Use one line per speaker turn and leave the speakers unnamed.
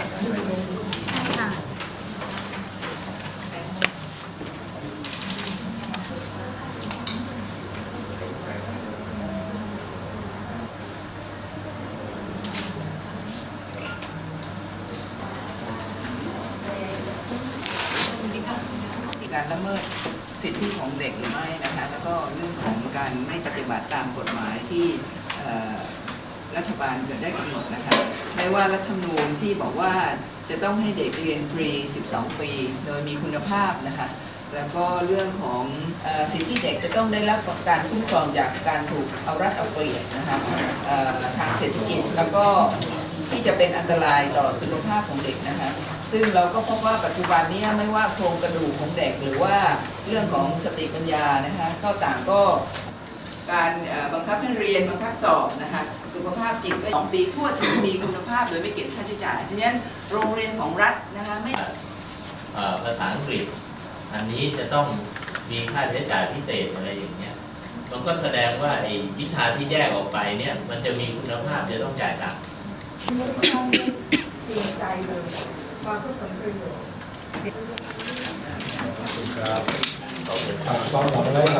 ค่ะ
มีการละเมิดสิทธิของเด็กหรือไม่นะคะ แล้วก็เรื่องของการไม่ปฏิบัติตามกฎหมายที่เอ่อรัฐบาลได้กำหนดนะคะ ม่ว่ารัฐธรรมนูญที่บอกว่าจะต้องให้เด็กเรียนฟรี 12 ปี โดยมีคุณภาพนะคะ แล้วก็เรื่องของอ่อสิทธิเด็กจะต้องได้รับการคุ้มครองจากการถูกเอารัดเอาเปรียบนะคะทางเศรษฐกิจแล้วก็ที่จะเป็นอันตรายต่อสุขภาพของเด็กนะคะ ซึ่งเราก็พบว่าปัจจุบันนี้ไม่ว่าโครงกระดูกของเด็กหรือว่าเรื่องของสติปัญญานะคะก็ต่างก็การบังคับให้เรียนบังคับสอบนะคะ สุขภาพจิตก็สองปีทั่วถึงมีคุณภาพโดยไม่เก็บค่าใช้จ่ายเพราะฉะนั้นโรงเรียนของรัฐนะคะไม่
เอ่อภาษาอังกฤษ อันนี้จะต้องมีค่าใช้จ่ายพิเศษอะไรอย่างเงี้ยมันก็แสดงว่าไอ้วิชาที่แยกออกไปเนี่ยมันจะมีคุณภาพจะต้องจ่ายตังค์
ไม่ต้องเตรียมใจเลยความเพื่อผลประโยชน์
ครับ
ขอบคุณ
ฝากซ้อมต่อไปแล้วครั